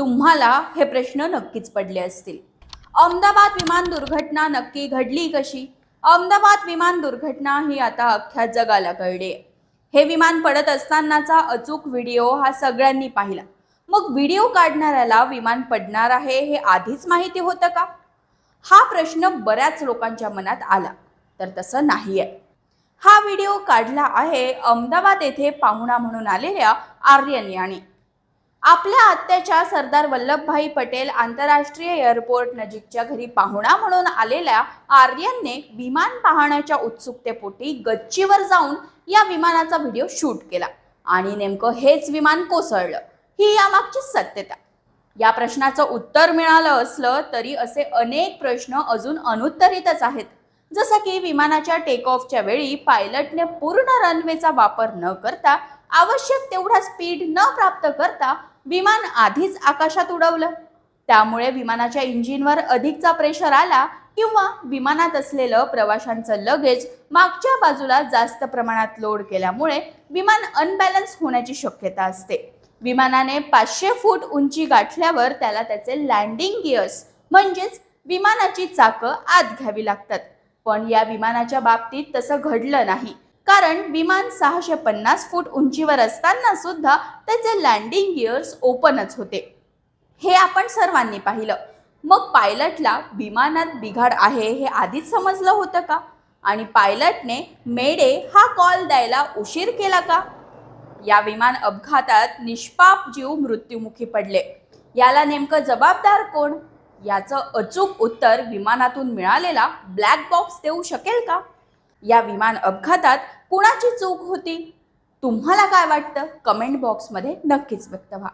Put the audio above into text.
तुम्हाला हे प्रश्न नक्कीच पडले असतील. अहमदाबाद विमान दुर्घटना नक्की घडली कशी? अहमदाबाद विमान दुर्घटना ही आता अख्ख्या जगाला कळली. हे विमान पडत असतानाचा अचूक व्हिडिओ हा सगळ्यांनी पाहिला. मग व्हिडिओ काढणाऱ्याला विमान पडणार आहे हे आधीच माहिती होतं का? हा प्रश्न बऱ्याच लोकांच्या मनात आला तर तसं नाही आहे हा व्हिडिओ काढला आहे अहमदाबाद येथे पाहुणा म्हणून आलेल्या आर्यन याने. आपल्या आत्याच्या सरदार वल्लभभाई पटेल आंतरराष्ट्रीय एअरपोर्ट नजीकच्या घरी पाहुणा म्हणून आलेल्या आर्यनने विमान पाहण्याच्या उत्सुकतेपोटी गच्चीवर जाऊन या विमानाचा व्हिडिओ शूट केला. आणि नेमकं हेच विमान कोसळलं. ही यामागची सत्यता. या प्रश्नाचं उत्तर मिळालं असलं तरी असे अनेक प्रश्न अजून अनुत्तरितच आहेत. जसं की विमानाच्या टेक ऑफच्या वेळी पायलटने पूर्ण रनवेचा वापर न करता आवश्यक तेवढा स्पीड न प्राप्त करता विमान आधीच आकाशात उडवलं. त्यामुळे विमानाच्या इंजिनवर अधिकचा प्रेशर आला किंवा विमानात असलेलं प्रवाशांचं लगेज मागच्या बाजूला जास्त प्रमाणात लोड केल्यामुळे विमान अनबॅलन्स होण्याची शक्यता असते. विमानाने पाचशे फूट उंची गाठल्यावर त्याला त्याचे लँडिंग गिअर्स म्हणजेच विमानाची चाकं आत घ्यावी लागतात. पण या विमानाच्या बाबतीत तसं घडलं नाही. कारण विमान सहाशे पन्नास फूट उंचीवर असताना सुद्धा त्याचे लँडिंग गिअर्स ओपनच होते. हे आपण सर्वांनी पाहिलं. मग पायलटला विमानात बिघाड आहे हे आधीच समजलं होतं का? आणि पायलटने मेडे हा कॉल द्यायला उशीर केला का? या विमान अपघातात निष्पाप जीव मृत्युमुखी पडले. याला नेमकं जबाबदार कोण? याचं अचूक उत्तर विमानातून मिळालेला ब्लॅक बॉक्स देऊ शकेल का? या विमान अपघातात कुणाची चूक होती? तुम्हाला काय वाटतं? कमेंट बॉक्समध्ये नक्कीच व्यक्त व्हा.